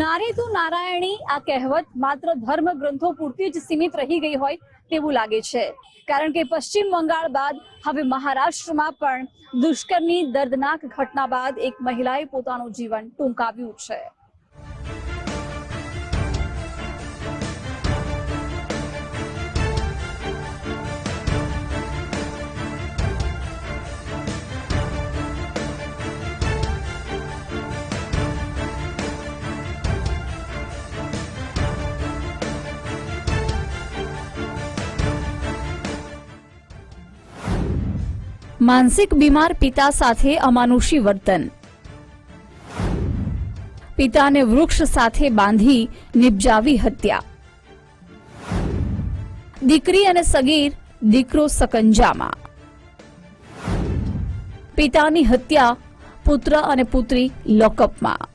નારી તું નારાયણી આ કહેવત માત્ર ધર્મ ગ્રંથો પૂરતી જ સીમિત રહી ગઈ હોય તેવું લાગે છે. કારણ કે પશ્ચિમ બંગાળ બાદ હવે મહારાષ્ટ્રમાં પણ દુષ્કર્મની દર્દનાક ઘટના બાદ એક મહિલાએ પોતાનું જીવન ટૂંકાવ્યું છે. માનસિક બીમાર પિતા સાથે અમાનુષી વર્તન. પિતાને વૃક્ષ સાથે બાંધી નિપજાવી હત્યા. દીકરી અને સગીર, દીકરો સકંજામાં. પિતાની હત્યા પુત્ર અને પુત્રી લોકઅપમાં.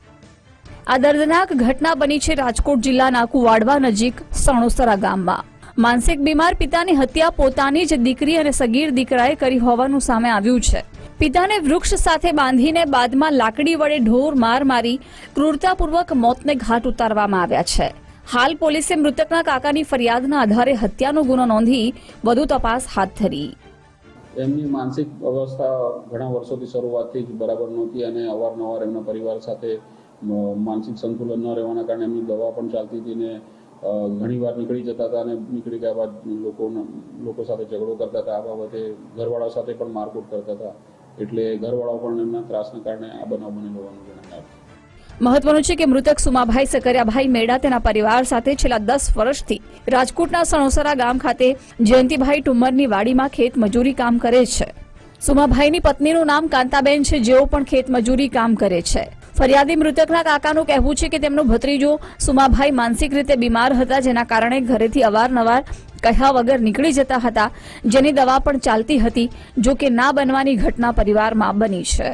આ દર્દનાક ઘટના બની છે રાજકોટ જિલ્લાના કુવાડવા નજીક સણોસરા ગામમાં. માનસિક બીમાર પિતાની હત્યા પોતાની જ દીકરી અને સગીર દીકરાએ કરી હોવાનું સામે આવ્યું છે. પિતાને વૃક્ષ સાથે બાંધીને બાદમાં લાકડી વડે ઢોર માર મારી ક્રૂરતાપૂર્વક મોતને ઘાટ ઉતારવામાં આવ્યા છે. હાલ પોલીસે મૃતકના કાકાની ફરિયાદના આધારે હત્યાનો ગુનો નોંધી વધુ તપાસ હાથ ધરી. એમની માનસિક અવસ્થા ઘણા વર્ષોથી શરૂઆતથી જ બરાબર નહોતી અને અવારનવાર એમના પરિવાર સાથે માનસિક સંતુલન ન રહેવાના કારણે એમની દવા પણ ચાલતી હતી ને અ, ઘણીવાર નીકળી જતા હતા અને નીકળી ગયા બાદ લોકો લોકો સાથે ઝઘડો કરતા હતા. આ બાબતે ઘરવાળા સાથે પણ મારકૂટ કરતા હતા. એટલે ઘરવાળાઓ પણ એમના ત્રાસના કારણે આ બનાવ બનેલો હોવાનું જણાવ્યું. મહત્વનું છે કે મૃતક સુમાભાઈ સકરિયાભાઈ મેડા તેના પરિવાર સાથે છેલ્લા દસ વર્ષથી રાજકોટના સણોસરા ગામ ખાતે જયંતિભાઈ ટુમ્મરની વાડીમાં ખેત મજૂરી કામ કરે છે. સુમાભાઈની પત્નીનું નામ કાંતાબેન છે. જેઓ પણ ખેત મજૂરી કામ કરે છે. ફરિયાદી મૃતકના કાકાનું કહેવું છે કે તેમનો ભત્રીજો સુમાભાઈ માનસિક રીતે બીમાર હતા, જેના કારણે ઘરેથી અવારનવાર કહ્યા વગર નીકળી જતા હતા. જેની દવા પણ ચાલતી હતી, જો કે ના બનવાની ઘટના પરિવારમાં બની છે.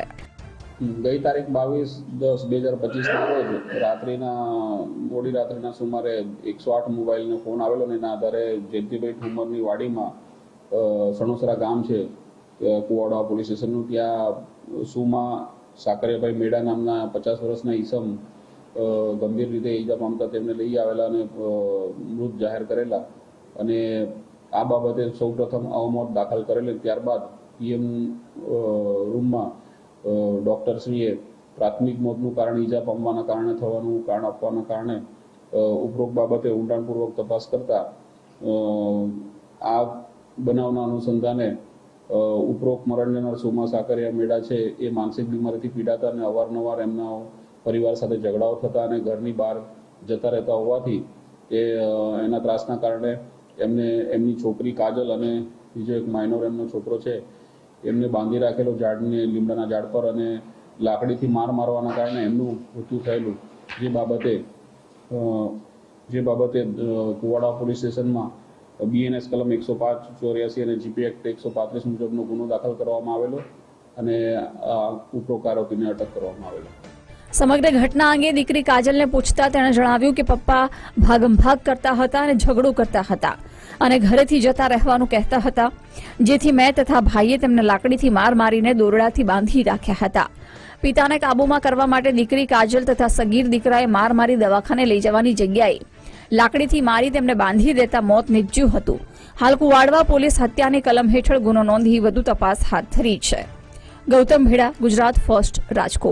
ગઈ તારીખ બાવીસ દસ બે હજાર પચીસના રોજ રાત્રિના, મોડી રાત્રિના સુમારે એકસો આઠ મોબાઈલનો ફોન આવેલો ને એના આધારે જયંતિભાઈ ઠુમરની વાડીમાં સણોસરા ગામ છે કુવાડા પોલીસ સ્ટેશનનું ત્યાં સુમા સાકરિયાભાઈ મેડા નામના પચાસ વર્ષના ઈસમ ગંભીર રીતે ઈજા પામતા તેમને લઈ આવેલા અને મૃત જાહેર કરેલા. અને આ બાબતે સૌપ્રથમ અવમોત દાખલ કરેલી. ત્યારબાદ પીએમ રૂમમાં ડૉક્ટરશ્રીએ પ્રાથમિક મોતનું કારણ ઈજા પામવાના કારણે થવાનું કારણ આપવાના કારણે ઉપરોક્ત બાબતે ઊંડાણપૂર્વક તપાસ કરતા આ બનાવના અનુસંધાને ઉપરોક્ત મરણ લેનાર સુમા સાકરિયા મેળા છે, એ માનસિક બીમારીથી પીડાતા અને અવારનવાર એમના પરિવાર સાથે ઝઘડાઓ થતા અને ઘરની બહાર જતા રહેતા હોવાથી એ એના ત્રાસના કારણે એમને, એમની છોકરી કાજલ અને બીજો એક માઇનોર એમનો છોકરો છે, એમને બાંધી રાખેલો ઝાડને લીમડાના ઝાડ પર અને લાકડીથી માર મારવાના કારણે એમનું મૃત્યુ થયેલું. જે બાબતે જે બાબતે કુવાડા પોલીસ સ્ટેશનમાં બીએનએસ કલમ એકસો પાંચ, ચોર્યાસી અને જીપી એક્ટ એકસો પાંત્રીસ મુજબનો ગુનો દાખલ કરવામાં આવેલો અને ઉપરોક્ત અટક કરવામાં આવેલો. સમગ્ર ઘટના અંગે દીકરી કાજલને પૂછતા તેણે જણાવ્યું કે પપ્પા ભાગમભાગ કરતા હતા અને ઝઘડો કરતા હતા અને ઘરેથી જતા રહેવાનું કહેતા હતા, જેથી મેં તથા ભાઈએ તેમને લાકડીથી માર મારીને દોરડાથી બાંધી રાખ્યા હતા. પિતાને કાબૂમાં કરવા માટે દીકરી કાજલ તથા સગીર દીકરાએ માર મારી દવાખાને લઈ જવાની જગ્યાએ લાકડીથી મારી તેમને બાંધી દેતા મોત નીપજ્યું હતું. હાલ કુવાડવા પોલીસ હત્યાની કલમ હેઠળ ગુનો નોંધી વધુ તપાસ હાથ ધરી છે. ગૌતમ ભેડા, ગુજરાત ફર્સ્ટ, રાજકોટ.